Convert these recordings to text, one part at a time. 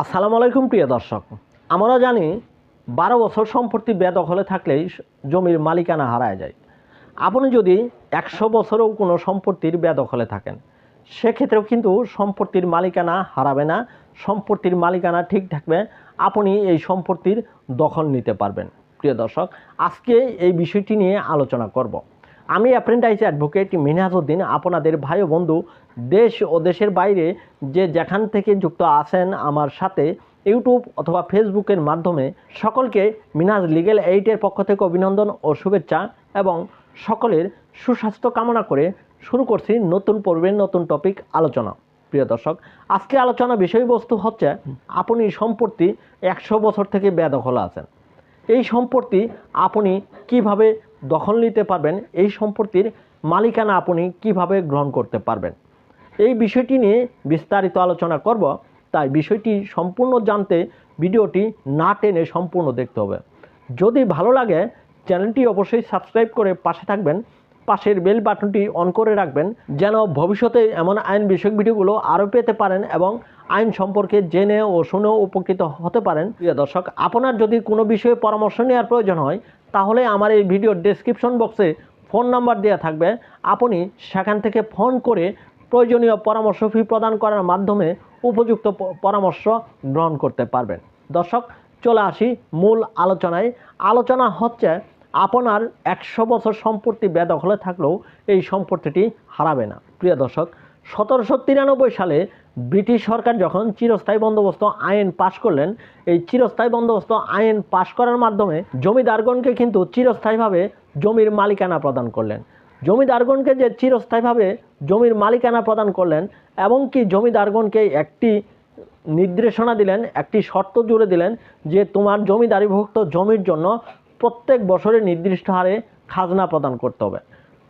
আসসালামু আলাইকুম, প্রিয় দর্শক। আমরা জানি বারো বছর সম্পত্তি বেদখলে থাকলেই জমির মালিকানা হারায় যায়। আপনি যদি একশো বছরেও কোনো সম্পত্তির বেদখলে থাকেন, সেক্ষেত্রেও কিন্তু সম্পত্তির মালিকানা হারাবে না। সম্পত্তির মালিকানা ঠিক থাকবে, আপনি এই সম্পত্তির দখল নিতে পারবেন। প্রিয় দর্শক, আজকে এই বিষয়টি নিয়ে আলোচনা করব। আমি অ্যাপ্রেন্টাইজ অ্যাডভোকেট মিনহাজউদ্দিন আপনাদের ভাই বন্ধু, দেশ ও দেশের বাইরে যে যেখান থেকে যুক্ত আছেন আমার সাথে, ইউটিউব অথবা ফেসবুকের মাধ্যমে সকলকে মিনাজ লিগেল এইটের পক্ষ থেকে অভিনন্দন ও শুভেচ্ছা এবং সকলের সুস্বাস্থ্য কামনা করে শুরু করছি নতুন পর্বের নতুন টপিক আলোচনা। প্রিয় দর্শক, আজকে আলোচনা বিষয়বস্তু হচ্ছে আপনি সম্পত্তি একশো বছর থেকে বেদখল আছেন। এই সম্পত্তি আপনি কীভাবে দখল নিতে পারবেন, এই সম্পত্তির মালিকানা আপনি কীভাবে গ্রহণ করতে পারবেন? এই বিষয়টি নিয়ে বিস্তারিত আলোচনা করব, তাই বিষয়টি সম্পূর্ণ জানতে ভিডিওটি না টেনে সম্পূর্ণ দেখতে হবে। যদি ভালো লাগে, চ্যানেলটি অবশ্যই সাবস্ক্রাইব করে পাশে থাকবেন, পাশের বেল বাটনটি অন করে রাখবেন, যেন ভবিষ্যতে এমন আইন বিষয়ক ভিডিওগুলো আরও পেতে পারেন এবং আইন সম্পর্কে জেনে ও শুনেও উপকৃত হতে পারেন। প্রিয় দর্শক, আপনার যদি কোনো বিষয়ে পরামর্শ নেওয়ার প্রয়োজন হয় তাহলে আমার এই ভিডিওর ডেসক্রিপশন বক্সে ফোন নাম্বার দেওয়া থাকবে। আপনি সেখান থেকে ফোন করে প্রয়োজনীয় পরামর্শ ফি প্রদান করার মাধ্যমে উপযুক্ত পরামর্শ গ্রহণ করতে পারবেন। দর্শক, চলে আসি মূল আলোচনায়। আলোচনা হচ্ছে, আপনার একশো বছর সম্পত্তি বেদখলে থাকলেও এই সম্পত্তিটি হারাবে না। প্রিয় দর্শক সতেরোশো তিরানব্বই সালে ব্রিটিশ সরকার যখন চিরস্থায়ী বন্দোবস্ত আইন পাশ করলেন, এই চিরস্থায়ী বন্দোবস্ত আইন পাশ করার মাধ্যমে জমিদারগণকে কিন্তু চিরস্থায়ীভাবে জমির মালিকানা প্রদান করলেন। জমিদারগণকে যে চিরস্থায়ীভাবে জমির মালিকানা প্রদান করলেন এবং কি জমিদারগণকে একটি নির্দেশনা দিলেন, একটি শর্ত জুড়ে দিলেন যে তোমার জমিদারিভুক্ত জমির জন্য প্রত্যেক বছরে নির্দিষ্ট হারে খাজনা প্রদান করতে হবে।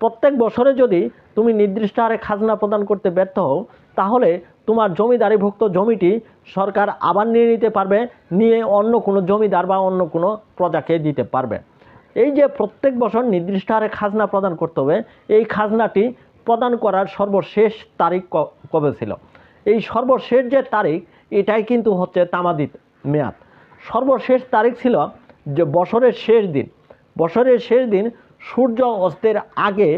প্রত্যেক বছরে যদি তুমি নির্দিষ্ট হারে খাজনা প্রদান করতে ব্যর্থ হও, তাহলে তোমার জমিদারিভুক্ত জমিটি সরকার আবার নিয়ে নিতে পারবে, নিয়ে অন্য কোনো জমিদার বা অন্য কোনো প্রজাকে দিতে পারবে। এই যে প্রত্যেক বছর নির্দিষ্ট হারে খাজনা প্রদান করতে হবে, এই খাজনাটি প্রদান করার সর্বশেষ তারিখ কবে ছিল? এই সর্বশেষ যে তারিখ, এটাই কিন্তু হচ্ছে তামাদিত মেয়াদ। সর্বশেষ তারিখ ছিল যে বছরের শেষ দিন। বছরের শেষ দিন সূর্য অস্তের আগে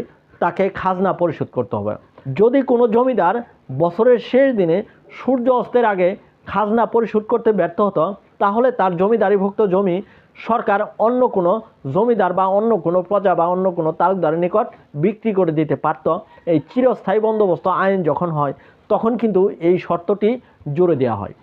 তাকে খাজনা পরিশোধ করতে হবে। যদি কোনো জমিদার বছরের শেষ দিনে সূর্য অস্তের আগে খাজনা পরিশোধ করতে ব্যর্থ হতো, তাহলে তার জমিদারিভুক্ত জমি সরকার অন্য কোনো জমিদার বা অন্য কোনো প্রজা বা অন্য কোনো তালুকদারের নিকট বিক্রি করে দিতে পারত। এই চিরস্থায়ী বন্দোবস্ত আইন যখন হয়, তখন কিন্তু এই শর্তটি জুড়ে দেওয়া হয়।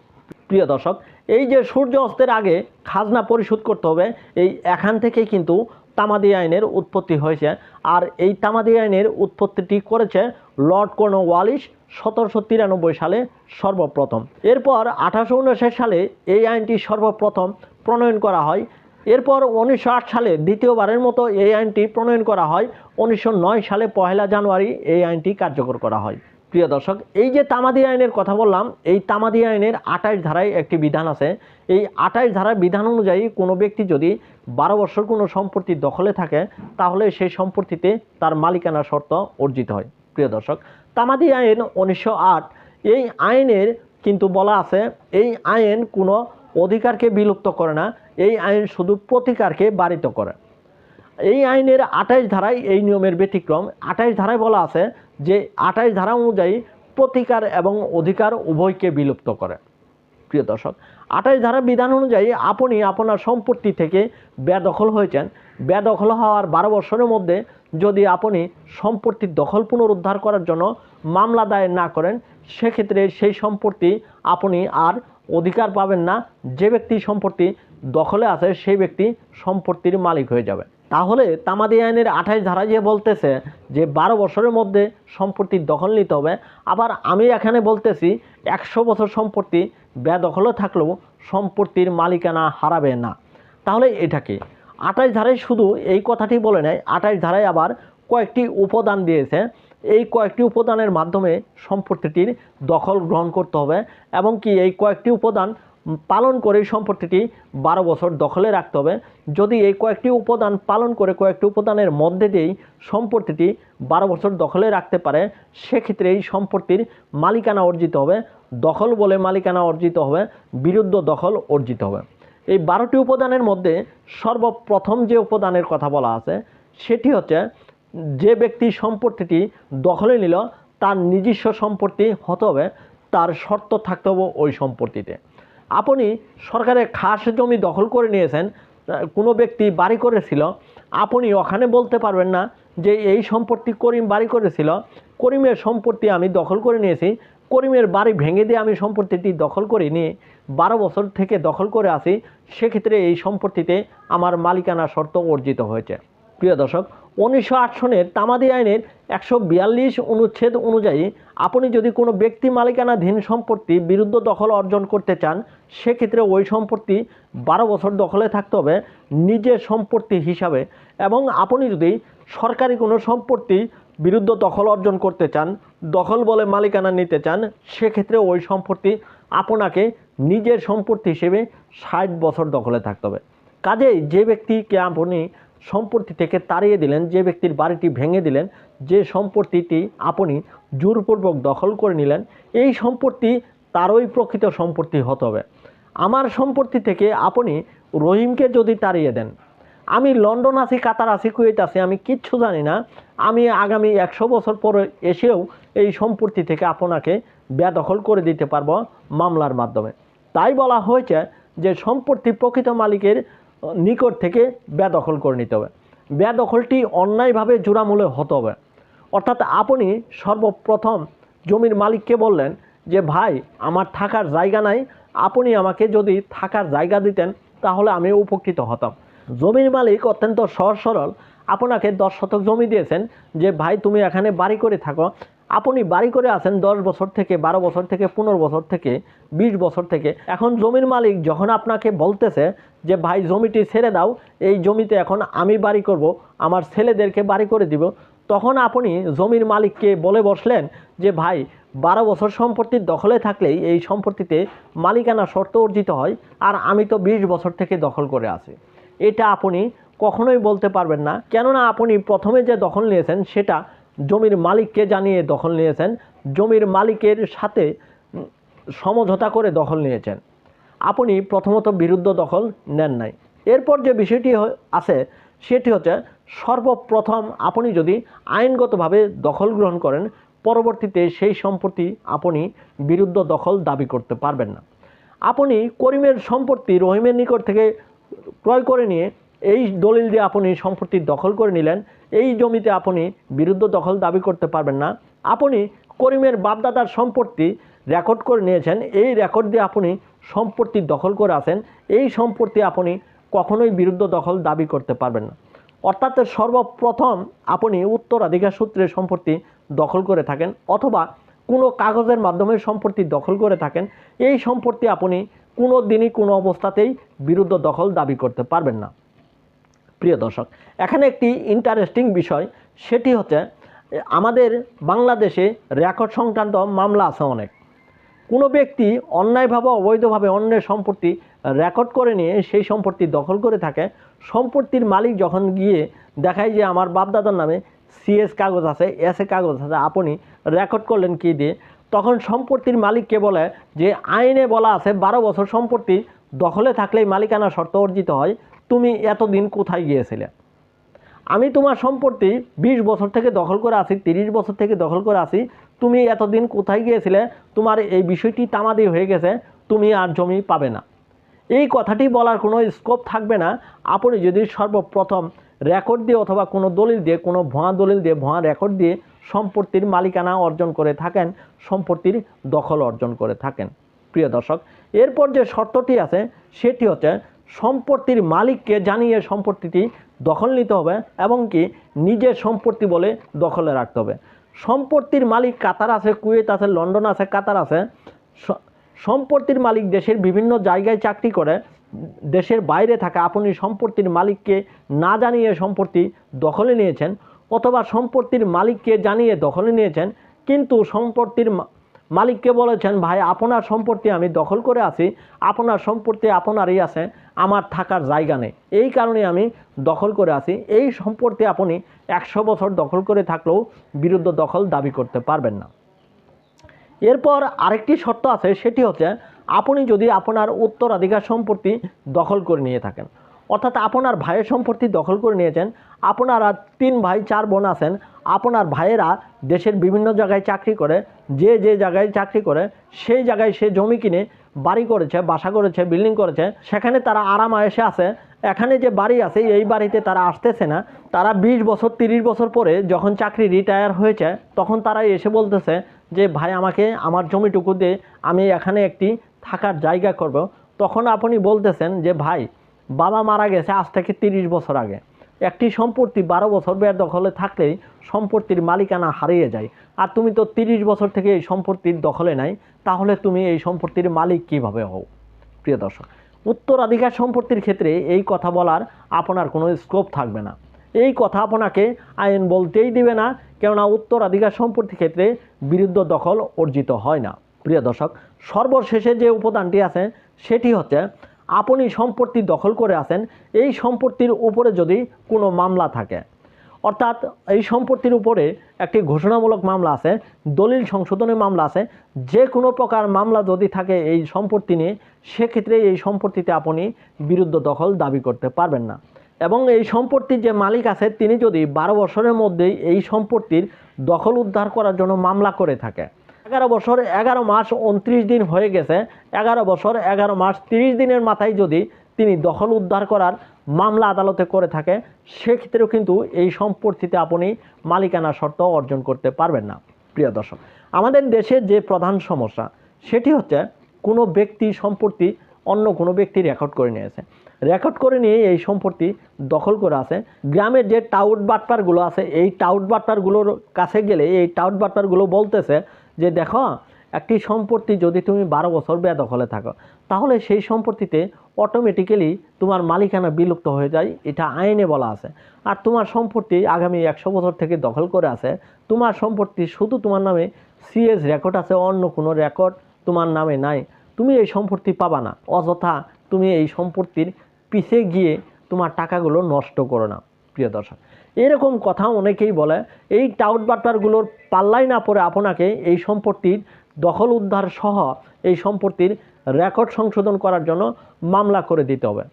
প্রিয় দর্শক, এই যে সূর্য অস্তের আগে খাজনা পরিশোধ করতে হবে, এই এখান থেকেই কিন্তু তামাদি আইনের উৎপত্তি হয়েছে। আর এই তামাদি আইনের উৎপত্তিটি করেছে লর্ড কর্ন ওয়ালিশ সতেরোশো তিরানব্বই সালে সর্বপ্রথম। এরপর আঠারোশো উনষাট সালে এই আইনটি সর্বপ্রথম প্রণয়ন করা হয়। এরপর উনিশশো আট সালে দ্বিতীয়বারের মতো এই আইনটি প্রণয়ন করা হয়। উনিশশো নয় সালে পহেলা জানুয়ারি এই আইনটি কার্যকর করা হয়। প্রিয় দর্শক, এই যে তামাদি আইনের কথা বললাম, এই তামাদি আইনের আঠাশ ধারায় একটি বিধান আছে এই আঠাশ ধারার বিধান অনুযায়ী কোনো ব্যক্তি যদি বারো বছর কোনো সম্পত্তি দখলে থাকে, তাহলে সেই সম্পত্তিতে তার মালিকানা শর্ত অর্জিত হয়। প্রিয় দর্শক, তামাদি আইন উনিশশো আট, এই আইনের কিন্তু বলা আছে, এই আইন কোনো অধিকারকে বিলুপ্ত করে না, এই আইন শুধু প্রতিকারকে বাড়িত করে। এই আইনের আঠাইশ ধারায় এই নিয়মের ব্যতিক্রম। আঠাইশ ধারায় বলা আছে যে আঠাইশ ধারা অনুযায়ী প্রতিকার এবং অধিকার উভয়কে বিলুপ্ত করে। প্রিয় দর্শক আঠাইশ ধারা বিধান অনুযায়ী আপনি আপনার সম্পত্তি থেকে বেদখল হয়েছেন। বেদখল হওয়ার বারো বছরের মধ্যে যদি আপনি সম্পত্তির দখল পুনরুদ্ধার করার জন্য মামলা দায়ের না করেন, সেক্ষেত্রে সেই সম্পত্তি আপনি আর অধিকার পাবেন না। যে ব্যক্তি সম্পত্তি দখলে আছে, সেই ব্যক্তি সম্পত্তির মালিক হয়ে যাবে। তাহলে তামাদি আইনের আঠাশ ধারা যে বলতেছে যে বারো বছরের মধ্যে সম্পত্তির দখল নিতে হবে, আবার আমি এখানে বলতেছি একশো বছর সম্পত্তি বেদখলে থাকলেও সম্পত্তির মালিকানা হারাবে না। তাহলে এটাকে আঠাশ ধারায় শুধু এই কথাটি বলে নেয়, আঠাশ ধারায় আবার কয়েকটি উপাদান দিয়েছে। এই কয়েকটি উপাদানের মাধ্যমে সম্পত্তিটির দখল গ্রহণ করতে হবে এবং কি এই কয়েকটি উপাদান পালন করে সম্পত্তিটি বারো বছর দখলে রাখতে হবে। যদি এই কয়েকটি উপাদান পালন করে কয়েকটি উপাদানের মধ্যে দিয়েই সম্পত্তিটি বারো বছর দখলে রাখতে পারে, সেক্ষেত্রে এই সম্পত্তির মালিকানা অর্জিত হবে। দখল বলে মালিকানা অর্জিত হবে, বিরুদ্ধ দখল অর্জিত হবে। এই বারোটি উপাদানের মধ্যে সর্বপ্রথম যে উপাদানের কথা বলা আছে, সেটি হচ্ছে যে ব্যক্তি সম্পত্তিটি দখলে নিল, তার নিজস্ব সম্পত্তি হতে হবে, তার শর্ত থাকতে হবে ওই সম্পত্তিতে। আপনি সরকারের খাস জমি দখল করে নিয়েছেন কোনো ব্যক্তি বাড়ি করেছিল, আপনি ওখানে বলতে পারবেন না যে এই সম্পত্তি করিম বাড়ি করেছিল, করিমের সম্পত্তি আমি দখল করে নিয়েছি, করিমের বাড়ি ভেঙে দিয়ে আমি সম্পত্তিটি দখল করে নিয়ে বারো বছর থেকে দখল করে আসি সেক্ষেত্রে এই সম্পত্তিতে আমার মালিকানা শর্ত অর্জিত হয়েছে। প্রিয় দর্শক উনিশশো আট সনের তামাদি আইনের একশো বিয়াল্লিশ অনুচ্ছেদ অনুযায়ী আপনি যদি কোনো ব্যক্তি মালিকানাধীন সম্পত্তি বিরুদ্ধ দখল অর্জন করতে চান, সেক্ষেত্রে ওই সম্পত্তি বারো বছর দখলে থাকতে হবে নিজের সম্পত্তি হিসাবে এবং আপনি যদি সরকারি কোনো সম্পত্তি বিরুদ্ধ দখল অর্জন করতে চান, দখল বলে মালিকানা নিতে চান, সেক্ষেত্রে ওই সম্পত্তি আপনাকে নিজের সম্পত্তি হিসেবে ষাট বছর দখলে থাকতে হবে। কাজেই যে ব্যক্তিকে আপনি সম্পত্তি থেকে তাড়িয়ে দিলেন, যে ব্যক্তির বাড়িটি ভেঙে দিলেন, যে সম্পত্তিটি আপনি জোরপূর্বক দখল করে নিলেন, এই সম্পত্তি তারই প্রকৃত সম্পত্তি হতে হবে। আমার সম্পত্তি থেকে আপনি রহিমকে যদি তাড়িয়ে দেন, আমি লন্ডন আছি, কাতার আছি, কুয়েত আছি, আমি কিচ্ছু জানি না, আমি আগামী একশো বছর পরে এসেও এই সম্পত্তি থেকে আপনাকে বেদখল করে দিতে পারব মামলার মাধ্যমে। তাই বলা হয়েছে যে সম্পত্তি প্রকৃত মালিকের নিকট থেকে বেদখল করে নিতে হবে। বেদখলটি অন্যায়ভাবে জোড়ামূলে হতে হবে। অর্থাৎ আপনি সর্বপ্রথম জমির মালিককে বললেন যে, ভাই, আমার থাকার জায়গা নাই। আপনি আমাকে যদি থাকার জায়গা দিতেন, তাহলে আমি উপকৃত হতাম। জমির মালিক অত্যন্ত সহজ সরল। আপনাকে দশ শতক জমি দিয়েছেন যে, ভাই, তুমি এখানে বাড়ি করে থাকো। আপনি বাড়ি করে আছেন দশ বছর থেকে, বারো বছর থেকে, পনেরো বছর থেকে, বিশ বছর থেকে। এখন জমির মালিক যখন আপনাকে বলতেছে যে, ভাই, জমিটি ছেড়ে দাও, এই জমিতে এখন আমি বাড়ি করব, আমার ছেলেদেরকে বাড়ি করে দিব। তখন আপনি জমির মালিককে বলে বসলেন যে, ভাই, বারো বছর সম্পত্তির দখলে থাকলেই এই সম্পত্তিতে মালিকানা শর্ত অর্জিত হয়, আর আমি তো বিশ বছর থেকে দখল করে আছি। এটা আপনি কখনোই বলতে পারবেন না। কেননা আপনি প্রথমে যে দখল নিয়েছেন, সেটা জমির মালিককে জানিয়ে দখল নিয়েছেন, জমির মালিকের সাথে সমঝোতা করে দখল নিয়েছেন। আপনি প্রথমত বিরুদ্ধ দখল নেন নাই। এরপর যে বিষয়টি আছে, সেটি হচ্ছে সর্বপ্রথম আপনি যদি আইনগতভাবে দখল গ্রহণ করেন, পরবর্তীতে সেই সম্পত্তি আপনি বিরুদ্ধ দখল দাবি করতে পারবেন না। আপনি করিমের সম্পত্তি রহিমের নিকট থেকে ক্রয় করে নিয়ে এই দলিল দিয়ে আপনি সম্পত্তি দখল করে নিলেন, এই জমিতে আপনি বিরুদ্ধ দখল দাবি করতে পারবেন না। আপনি করিমের বাপদাদার সম্পত্তি রেকর্ড করে নিয়েছেন, এই রেকর্ড দিয়ে আপনি সম্পত্তি দখল করে আছেন, এই সম্পত্তি আপনি কখনোই বিরুদ্ধ দখল দাবি করতে পারবেন না। অর্থাৎ সর্বপ্রথম আপনি উত্তরাধিকার সূত্রে সম্পত্তি দখল করে থাকেন অথবা কোনো কাগজের মাধ্যমে সম্পত্তি দখল করে থাকেন, এই সম্পত্তি আপনি কোনো দিনই কোনো অবস্থাতেই বিরুদ্ধ দখল দাবি করতে পারবেন না। প্রিয় দর্শক, এখানে একটি ইন্টারেস্টিং বিষয়, সেটি হচ্ছে, আমাদের বাংলাদেশে রেকর্ড সংক্রান্ত মামলা আছে অনেক। কোনো ব্যক্তি অন্যায়ভাবে, অবৈধভাবে অন্যের সম্পত্তি রেকর্ড করে নিয়ে সেই সম্পত্তি দখল করে থাকে। সম্পত্তির মালিক যখন গিয়ে দেখায় যে আমার বাপদাদার নামে সিএস কাগজ আছে এস এ কাগজ আছে, আপনি রেকর্ড করলেন কি দিয়ে? তখন সম্পত্তির মালিককে বলে যে, আইনে বলা আছে, বারো বছর সম্পত্তি দখলে থাকলেই মালিকানা শর্ত অর্জিত হয়। তুমি এতদিন কোথায় গিয়েছিলে? আমি তোমার সম্পত্তি বিশ বছর থেকে দখল করে আছি, তিরিশ বছর থেকে দখল করে আছি, তুমি এতদিন কোথায় গিয়েছিলে? তোমার এই বিষয়টি তামাদি হয়ে গেছে, তুমি আর জমি পাবে না। এই কথাটি বলার কোনো স্কোপ থাকবে না। আপনি যদি সর্বপ্রথম রেকর্ড দিয়ে অথবা কোনো দলিল দিয়ে, কোনো ভুয়া দলিল দিয়ে, ভুয়া রেকর্ড দিয়ে সম্পত্তির মালিকানা অর্জন করে থাকেন, সম্পত্তির দখল অর্জন করে থাকেন। প্রিয় দর্শক, এরপর যে শর্তটি আছে, সেটি হচ্ছে সম্পত্তির মালিককে জানিয়ে সম্পত্তিটি দখল নিতে হবে এবং কি নিজের সম্পত্তি বলে দখলে রাখতে হবে। সম্পত্তির মালিক কাতার আছে, কুয়েত আছে, লন্ডন আছে, কাতার আছে। সম্পত্তির মালিক দেশের বিভিন্ন জায়গায় চাকরি করে, দেশের বাইরে থাকা। আপনি সম্পত্তির মালিককে না জানিয়ে সম্পত্তি দখলে নিয়েছেন অথবা সম্পত্তির মালিককে জানিয়ে দখলে নিয়েছেন, কিন্তু সম্পত্তির মালিককে বলেছেন, ভাই, আপনার সম্পত্তি আমি দখল করে আছি। আপনার সম্পত্তি আপনারই আছে। আমার থাকার জায়গা নেই। এই কারণে আমি দখল করে আছি। এই সম্পত্তি আপনি একশো বছর দখল করে থাকলেও বিরুদ্ধ দখল দাবি করতে পারবেন না। এরপর আরেকটি শর্ত আছে, সেটি হচ্ছে আপনি যদি আপনার উত্তরাধিকার সম্পত্তি দখল করে নিয়ে থাকেন, অর্থাৎ আপনার ভাইয়ের সম্পত্তি দখল করে নিয়েছেন, আপনারা তিন ভাই, চার বোন আছেন আপনার ভাইয়েরা দেশের বিভিন্ন জায়গায় চাকরি করে, যে যে জায়গায় চাকরি করে, সেই জায়গায় সে জমি কিনে বাড়ি করেছে, বাসা করেছে বিল্ডিং করেছে। সেখানে তারা আরাম এসে আছে। এখানে যে বাড়ি আছে, এই বাড়িতে তারা আসতেছে না। তারা বিশ বছর, তিরিশ বছর পরে যখন চাকরি রিটায়ার হয়েছে, তখন তারা এসে বলতেছে যে, ভাই, আমাকে আমার জমিটুকু দিয়ে আমি এখানে একটি থাকার জায়গা করব। তখন আপনি বলতেছেন যে, ভাই, বাবা মারা গেছে আজ থেকে তিরিশ বছর আগে। একটি সম্পত্তি বারো বছর বের দখলে থাকলেই সম্পত্তির মালিকানা হারিয়ে যায়। আর তুমি তো তিরিশ বছর থেকে এই সম্পত্তির দখলে নাই, তাহলে তুমি এই সম্পত্তির মালিক কীভাবে হও? প্রিয় দর্শক, উত্তরাধিকার সম্পত্তির ক্ষেত্রে এই কথা বলার আপনার কোনো স্কোপ থাকবে না। এই কথা আপনাকে আইন বলতেই দিবে না, কেননা উত্তরাধিকার সম্পত্তির ক্ষেত্রে বিরুদ্ধ দখল অর্জিত হয় না। প্রিয় দর্শক, সর্বশেষে যে উপাদানটি আছে, সেটি হচ্ছে আপনি সম্পত্তি দখল করে আছেন, এই সম্পত্তির উপরে যদি কোনো মামলা থাকে। অর্থাৎ এই সম্পত্তির উপরে একটি ঘোষণামূলক মামলা আছে, দলিল সংশোধনের মামলা আছে, যে কোনো প্রকার মামলা যদি থাকে এই সম্পত্তি নিয়ে, সেক্ষেত্রে এই সম্পত্তিতে আপনি বিরুদ্ধ দখল দাবি করতে পারবেন না। এবং এই সম্পত্তির যে মালিক আছে, তিনি যদি বারো বছরের মধ্যেই এই সম্পত্তির দখল উদ্ধার করার জন্য মামলা করে থাকে এগারো বছর, এগারো মাস উনত্রিশ দিন হয়ে গেছে। এগারো বছর, এগারো মাস, তিরিশ দিনের মাথায় যদি তিনি দখল উদ্ধার করার মামলা আদালতে করে থাকে, সেক্ষেত্রেও কিন্তু এই সম্পত্তিতে আপনি মালিকানা শর্ত অর্জন করতে পারবেন না, প্রিয় দর্শক। আমাদের দেশের যে প্রধান সমস্যা, সেটি হচ্ছে কোনো ব্যক্তি সম্পত্তি অন্য কোনো ব্যক্তি রেকর্ড করে নিয়েছে। রেকর্ড করে নিয়ে এই সম্পত্তি দখল করে আছে। গ্রামের যে টাউট বাটপারগুলো আছে, এই টাউট বাটপারগুলোর কাছে গেলে, এই টাউট বাটপারগুলো বলতেছে যে দেখো, একটি সম্পত্তি যদি তুমি বারো বছর বেদখলে থাকো, তাহলে সেই সম্পত্তিতে অটোমেটিক্যালি তোমার মালিকানা বিলুপ্ত হয়ে যায়, এটা আইনে বলা আছে। আর তোমার সম্পত্তি আগামী একশো বছর থেকে দখল করে আছে, তোমার সম্পত্তি শুধু তোমার নামে সিএস রেকর্ড আছে, অন্য কোনো রেকর্ড তোমার নামে নাই। তুমি এই সম্পত্তি পাবা না, অযথা তুমি এই সম্পত্তির পিছে গিয়ে তোমার টাকাগুলো নষ্ট করো না, প্রিয় দর্শক। এরকম কথা অনেকেই বলে, এই টাউট বাট্টারগুলোর পাল্লাই না পড়ে আপনাকে এই সম্পত্তির দখল উদ্ধার সহ এই সম্পত্তির রেকর্ড সংশোধন করার জন্য মামলা করে দিতে হবে।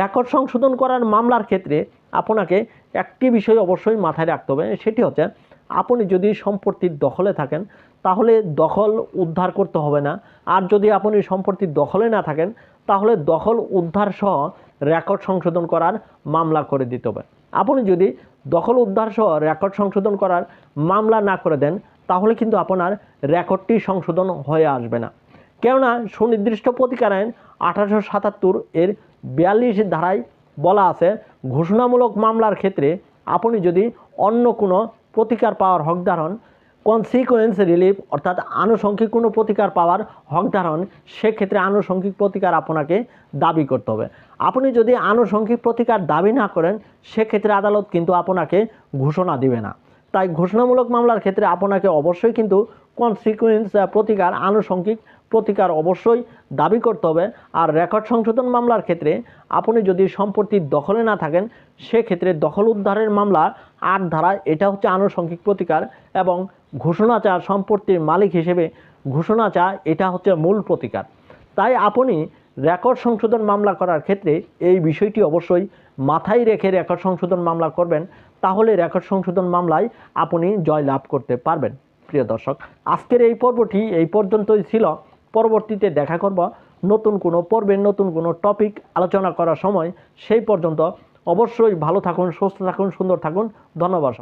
রেকর্ড সংশোধন করার মামলার ক্ষেত্রে আপনাকে একটি বিষয় অবশ্যই মাথায় রাখতে হবে, সেটি হচ্ছে আপনি যদি সম্পত্তির দখলে থাকেন, তাহলে দখল উদ্ধার করতে হবে না। আর যদি আপনি সম্পত্তির দখলে না থাকেন তাহলে দখল, উদ্ধার সহ রেকর্ড সংশোধন করার মামলা করে দিতে হবে। আপনি যদি দখল, উদ্ধার সহ রেকর্ড সংশোধন করার মামলা না করে দেন, তাহলে কিন্তু আপনার রেকর্ডটি সংশোধন হয়ে আসবে না। কেননা সুনির্দিষ্ট প্রতিকার আইন আঠারোশো সাতাত্তর এর বিয়াল্লিশ ধারায় বলা আছে, ঘোষণামূলক মামলার ক্ষেত্রে আপনি যদি অন্য কোনো প্রতিকার পাওয়ার হকদার হন কনসিকোয়েন্স রিলিফ অর্থাৎ আনুষঙ্গিক কোনো প্রতিকার পাওয়ার হকদার হন সেক্ষেত্রে আনুষঙ্গিক প্রতিকার আপনাকে দাবি করতে হবে। আপনি যদি আনুষঙ্গিক প্রতিকার দাবি না করেন, সেক্ষেত্রে আদালত কিন্তু আপনাকে ঘোষণা দিবে না। তাই ঘোষণামূলক মামলার ক্ষেত্রে আপনাকে অবশ্যই কিন্তু কনসিকুয়েন্স প্রতিকার আনুষঙ্গিক প্রতিকার অবশ্যই দাবি করতে হবে। আর রেকর্ড সংশোধন মামলার ক্ষেত্রে আপনি যদি সম্পত্তির দখলে না থাকেন, সেক্ষেত্রে দখল উদ্ধারের মামলা আট ধারা, এটা হচ্ছে আনুষঙ্গিক প্রতিকার এবং ঘোষণা চা সম্পত্তির মালিক হিসেবে ঘোষণা চা এটা হচ্ছে মূল প্রতিকার। তাই আপনি রেকর্ড সংশোধন মামলা করার ক্ষেত্রে এই বিষয়টি অবশ্যই মাথায় রেখে রেকর্ড সংশোধন মামলা করবেন, তাহলে রেকর্ড সংশোধন মামলায় আপনি জয় লাভ করতে পারবেন। প্রিয় দর্শক, আজকের এই পর্বটি এই পর্যন্তই ছিল। পরবর্তীতে দেখা করব নতুন কোনো পর্বের নতুন কোনো টপিক আলোচনা করার সময় সেই পর্যন্ত অবশ্যই ভালো থাকুন, সুস্থ থাকুন, সুন্দর থাকুন। ধন্যবাদ